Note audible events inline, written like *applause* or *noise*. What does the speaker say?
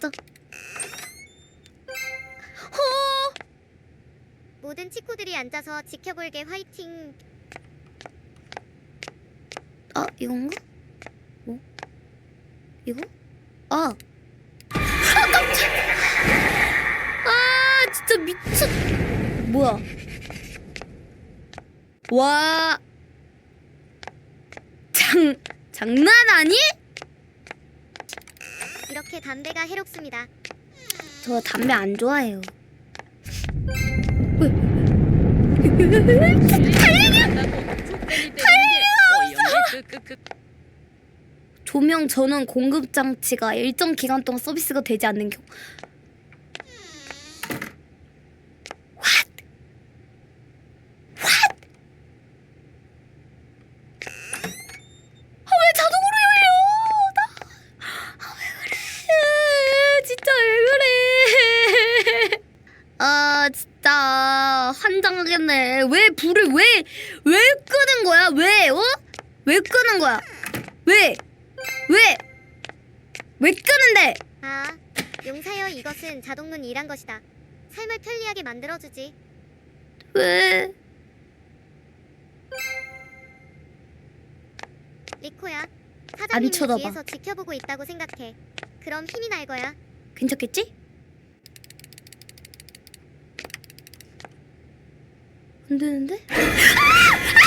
저. 호! 모든 치코들이 앉아서 지켜볼게 화이팅. 아 이건가? 뭐? 이거? 아. 아 깜짝. 아 진짜 미쳤. 뭐야? 와. 장 장난 아니? 이렇게 담배가 해롭습니다. 저 담배 안 좋아해요. 조명 전원 공급 장치가 일정 기간 동안 서비스가 되지 않는 경우. What? What? 아, 왜 자동으로 열려? 나. 아, 왜 그래? 진짜 왜 그래? 아, 진짜 환장하겠네. 왜 불을 왜 왜 끄는 거야? 왜? 어? 왜 끄는 거야? 왜? 왜? 왜 끄는데? 아, 용사여 이것은 자동문 일한 것이다. 삶을 편리하게 만들어주지. 왜? 리코야, 안 사장님이 쳐다봐. 뒤에서 지켜보고 있다고 생각해. 그럼 힘이 날 거야. 괜찮겠지? 아! *laughs*